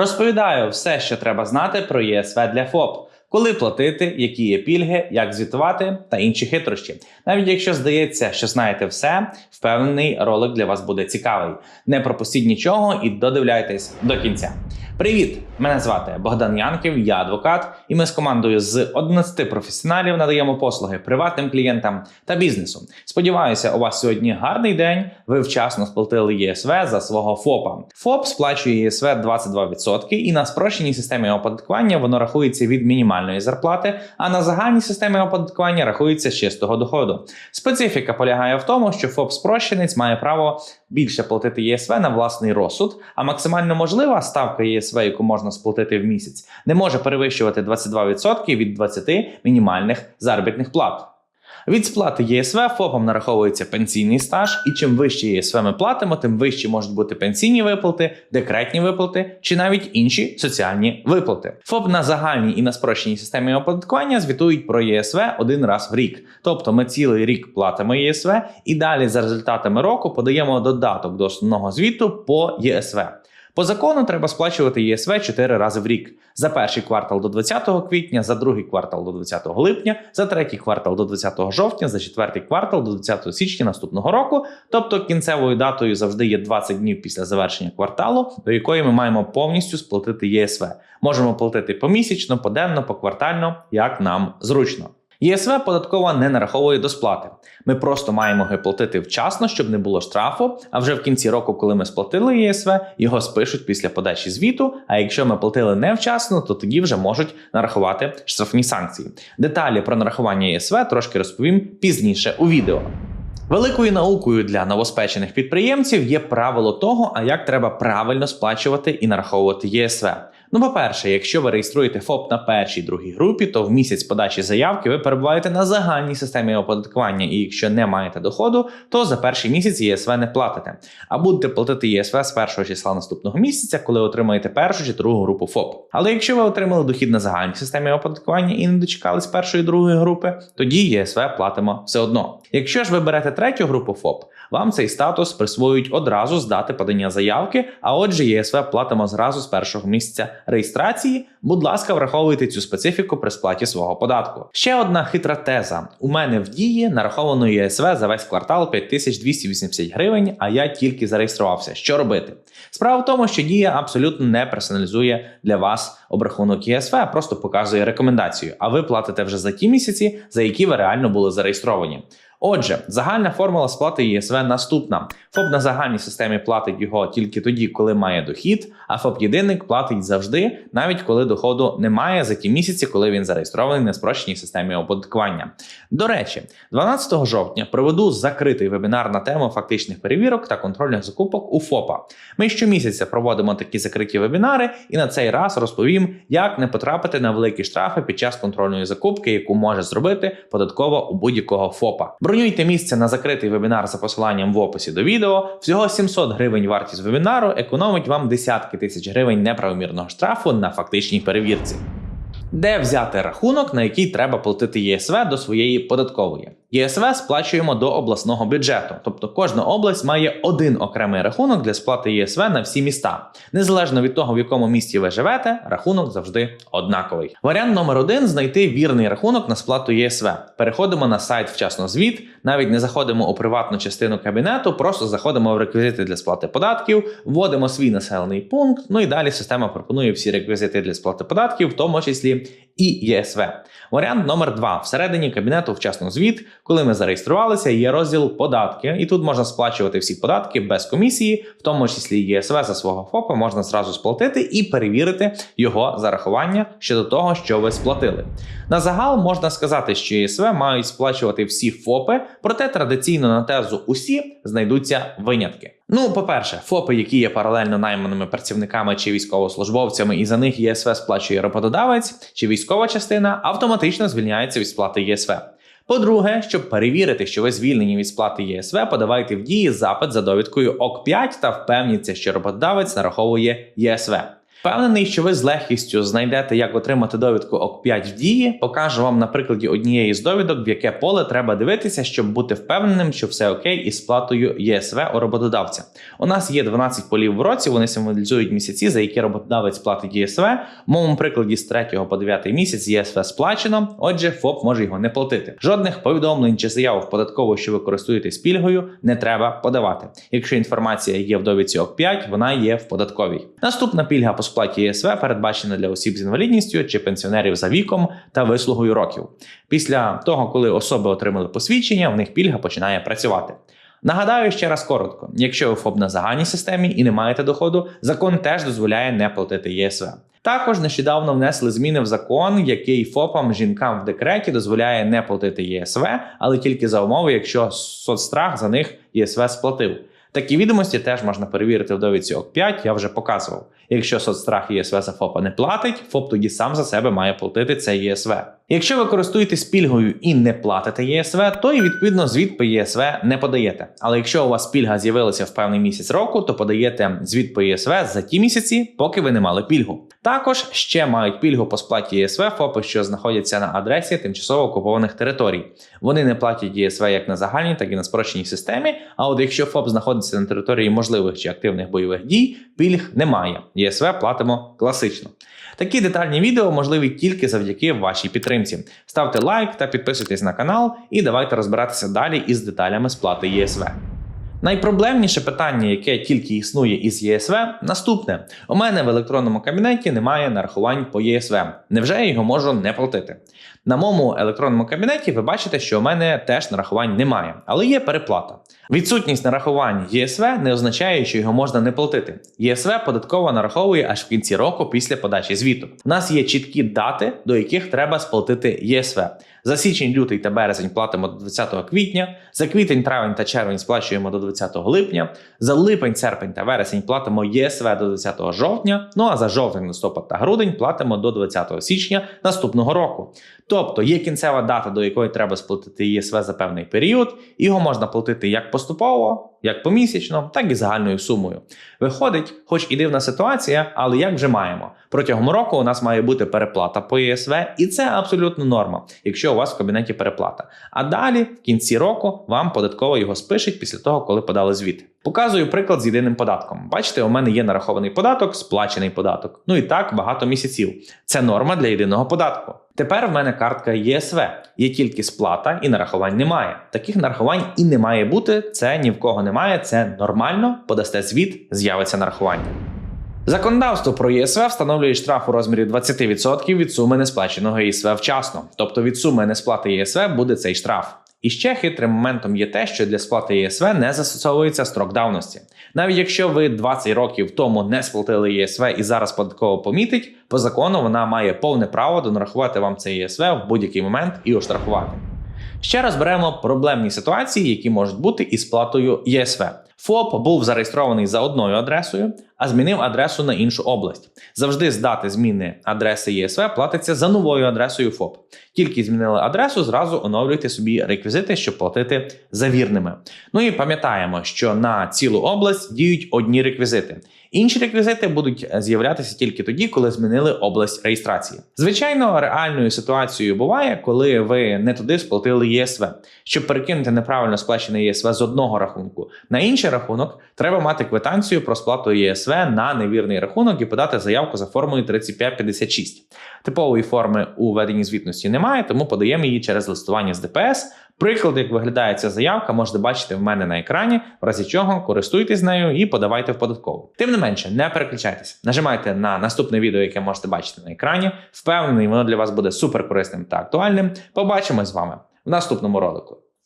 Розповідаю все, що треба знати про ЄСВ для ФОП. Коли платити, які є пільги, як звітувати та інші хитрощі. Навіть якщо здається, що знаєте все, впевнений, ролик для вас буде цікавий. Не пропустіть нічого і додивляйтесь до кінця. Привіт! Мене звати Богдан Янків, я адвокат, і ми з командою з 11 професіоналів надаємо послуги приватним клієнтам та бізнесу. Сподіваюся, у вас сьогодні гарний день. Ви вчасно сплатили ЄСВ за свого ФОПа. ФОП сплачує ЄСВ 22% і на спрощеній системі оподаткування воно рахується від мінімальної зарплати, а на загальній системі оподаткування рахується з чистого доходу. Специфіка полягає в тому, що ФОП спрощенець має право більше платити ЄСВ на власний розсуд, а максимально можлива ставка ЄСВ, яку можна сплатити в місяць, не може перевищувати 22% від 20 мінімальних заробітних плат. Від сплати ЄСВ ФОПом нараховується пенсійний стаж, і чим вище ЄСВ ми платимо, тим вищі можуть бути пенсійні виплати, декретні виплати чи навіть інші соціальні виплати. ФОП на загальній і на спрощеній системі оподаткування звітують про ЄСВ один раз в рік. Тобто ми цілий рік платимо ЄСВ і далі за результатами року подаємо додаток до основного звіту по ЄСВ. По закону треба сплачувати ЄСВ 4 рази в рік: за перший квартал до 20 квітня, за другий квартал до 20 липня, за третій квартал до 20 жовтня, за четвертий квартал до 20 січня наступного року. Тобто кінцевою датою завжди є 20 днів після завершення кварталу, до якої ми маємо повністю сплатити ЄСВ. Можемо платити помісячно, поденно, поквартально, як нам зручно. ЄСВ податкова не нараховує до сплати. Ми просто маємо його платити вчасно, щоб не було штрафу. А вже в кінці року, коли ми сплатили ЄСВ, його спишуть після подачі звіту. А якщо ми платили невчасно, то тоді вже можуть нарахувати штрафні санкції. Деталі про нарахування ЄСВ трошки розповім пізніше у відео. Великою наукою для новоспечених підприємців є правило того, а як треба правильно сплачувати і нараховувати ЄСВ. Ну, по-перше, якщо ви реєструєте ФОП на першій другій групі, то в місяць подачі заявки ви перебуваєте на загальній системі оподаткування, і якщо не маєте доходу, то за перший місяць ЄСВ не платите. А будете платити ЄСВ з першого числа наступного місяця, коли отримаєте першу чи другу групу ФОП. Але якщо ви отримали дохід на загальній системі оподаткування і не дочекались першої другої групи, тоді ЄСВ платимо все одно. Якщо ж ви берете третю групу ФОП, вам цей статус присвоюють одразу з дати подання заявки, а отже, ЄСВ платимо зразу з першого місяця реєстрації. Будь ласка, враховуйте цю специфіку при сплаті свого податку. Ще одна хитра теза: у мене в дії нараховано ЄСВ за весь квартал 5280 гривень, а я тільки зареєструвався. Що робити? Справа в тому, що дія абсолютно не персоналізує для вас обрахунок ЄСВ, а просто показує рекомендацію. А ви платите вже за ті місяці, за які ви реально були зареєстровані. Отже, загальна формула сплати ЄСВ наступна: ФОП на загальній системі платить його тільки тоді, коли має дохід, а ФОП єдиник платить завжди, навіть коли доходу немає за ті місяці, коли він зареєстрований на спрощеній системі оподаткування. До речі, 12 жовтня проведу закритий вебінар на тему фактичних перевірок та контрольних закупок у ФОПа. Ми щомісяця проводимо такі закриті вебінари, і на цей раз розповім, як не потрапити на великі штрафи під час контрольної закупки, яку може зробити податково у будь-якого ФОПа. Бронюйте місце на закритий вебінар за посиланням в описі до відео. Всього 700 гривень вартість вебінару економить вам десятки тисяч гривень неправомірного штрафу на фактичній перевірці. Де взяти рахунок, на який треба платити ЄСВ до своєї податкової? ЄСВ сплачуємо до обласного бюджету, тобто кожна область має один окремий рахунок для сплати ЄСВ на всі міста. Незалежно від того, в якому місті ви живете, рахунок завжди однаковий. Варіант номер один знайти вірний рахунок на сплату ЄСВ. Переходимо на сайт вчасно звіт, навіть не заходимо у приватну частину кабінету, просто заходимо в реквізити для сплати податків, вводимо свій населений пункт. Ну і далі система пропонує всі реквізити для сплати податків, в тому числі і ЄСВ. Варіант номер два: всередині кабінету вчасно звіт. Коли ми зареєструвалися, є розділ податки, і тут можна сплачувати всі податки без комісії, в тому числі ЄСВ за свого ФОПа можна зразу сплатити і перевірити його зарахування щодо того, що ви сплатили. На загал можна сказати, що ЄСВ мають сплачувати всі ФОПи, проте традиційно на тезу усі знайдуться винятки. Ну, по-перше, ФОПи, які є паралельно найманими працівниками чи військовослужбовцями, і за них ЄСВ сплачує роботодавець чи військова частина, автоматично звільняється від сплати ЄСВ. По-друге, щоб перевірити, що ви звільнені від сплати ЄСВ, подавайте в дії запит за довідкою ОК5 та впевніться, що роботодавець нараховує ЄСВ. Впевнений, що ви з легкістю знайдете, як отримати довідку ОК5 в дії. Покажу вам на прикладі однієї з довідок, в яке поле треба дивитися, щоб бути впевненим, що все окей із сплатою ЄСВ у роботодавця. У нас є 12 полів в році, вони символізують місяці, за які роботодавець платить ЄСВ. В моєму прикладі з 3 по 9 місяць ЄСВ сплачено, отже, ФОП може його не платити. Жодних повідомлень чи заяв в податкову, що ви користуєтесь пільгою, не треба подавати. Якщо інформація є в довідці ОК5, вона є в податковій. Наступна пільга по сплаті ЄСВ передбачена для осіб з інвалідністю чи пенсіонерів за віком та вислугою років. Після того, коли особи отримали посвідчення, в них пільга починає працювати. Нагадаю ще раз коротко: якщо ви ФОП на загальній системі і не маєте доходу, закон теж дозволяє не платити ЄСВ. Також нещодавно внесли зміни в закон, який ФОПам жінкам в декреті дозволяє не платити ЄСВ, але тільки за умови, якщо соцстрах за них ЄСВ сплатив. Такі відомості теж можна перевірити в довідці ОК5, я вже показував. Якщо соцстрах ЄСВ за ФОПа не платить, ФОП тоді сам за себе має платити це ЄСВ. Якщо ви користуєтесь пільгою і не платите ЄСВ, то і відповідно звіт по ЄСВ не подаєте. Але якщо у вас пільга з'явилася в певний місяць року, то подаєте звіт по ЄСВ за ті місяці, поки ви не мали пільгу. Також ще мають пільгу по сплаті ЄСВ ФОПи, що знаходяться на адресі тимчасово окупованих територій. Вони не платять ЄСВ як на загальній, так і на спрощеній системі. А от якщо ФОП знаходиться на території можливих чи активних бойових дій, пільг немає. ЄСВ платимо класично. Такі детальні відео можливі тільки завдяки вашій підтримці. Ставте лайк та підписуйтесь на канал, і давайте розбиратися далі із деталями сплати ЄСВ. Найпроблемніше питання, яке тільки існує із ЄСВ, наступне: у мене в електронному кабінеті немає нарахувань по ЄСВ. Невже я його можу не платити? На моєму електронному кабінеті ви бачите, що у мене теж нарахувань немає, але є переплата. Відсутність нарахувань ЄСВ не означає, що його можна не платити. ЄСВ податково нараховує аж в кінці року після подачі звіту. У нас є чіткі дати, до яких треба сплатити ЄСВ. За січень, лютий та березень платимо до 20 квітня, за квітень, травень та червень сплачуємо до 20 липня, за липень, серпень та вересень платимо ЄСВ до 20 жовтня, ну а за жовтень, листопад та грудень платимо до 20 січня наступного року. Тобто є кінцева дата, до якої треба сплатити ЄСВ за певний період, його можна платити як поступово, як помісячно, так і загальною сумою. Виходить, хоч і дивна ситуація, але як вже маємо. Протягом року у нас має бути переплата по ЄСВ, і це абсолютно норма, якщо у вас в кабінеті переплата. А далі, в кінці року, вам податково його спишуть після того, коли подали звіт. Показую приклад з єдиним податком. Бачите, у мене є нарахований податок, сплачений податок. Ну і так багато місяців. Це норма для єдиного податку. Тепер в мене картка ЄСВ. Є тільки сплата і нарахувань немає. Таких нарахувань і не має бути. Це ні в кого немає. Це нормально. Подасте звіт, з'явиться нарахування. Законодавство про ЄСВ встановлює штраф у розмірі 20% від суми несплаченого ЄСВ вчасно, тобто від суми несплати ЄСВ буде цей штраф. І ще хитрим моментом є те, що для сплати ЄСВ не застосовується строк давності. Навіть якщо ви 20 років тому не сплатили ЄСВ і зараз податково помітить, по закону вона має повне право донарахувати вам цей ЄСВ в будь-який момент і оштрафувати. Ще раз беремо проблемні ситуації, які можуть бути із сплатою ЄСВ. ФОП був зареєстрований за одною адресою, а змінив адресу на іншу область. Завжди з дати зміни адреси ЄСВ платиться за новою адресою ФОП. Тільки змінили адресу, зразу оновлюйте собі реквізити, щоб платити за вірними. Ну і пам'ятаємо, що на цілу область діють одні реквізити. Інші реквізити будуть з'являтися тільки тоді, коли змінили область реєстрації. Звичайно, реальною ситуацією буває, коли ви не туди сплатили ЄСВ. Щоб перекинути неправильно сплачене ЄСВ з одного рахунку на інший рахунок, треба мати квитанцію про сплату ЄСВ на невірний рахунок і подати заявку за формою 3556. Типової форми у веденні звітності немає, тому подаємо її через листування з ДПС. Приклад, як виглядає ця заявка, можете бачити в мене на екрані, в разі чого користуйтесь нею і подавайте в податкову. Тим не менше, не переключайтеся. Нажимайте на наступне відео, яке можете бачити на екрані. Впевнений, воно для вас буде супер корисним та актуальним. Побачимось з вами в наступному ролику.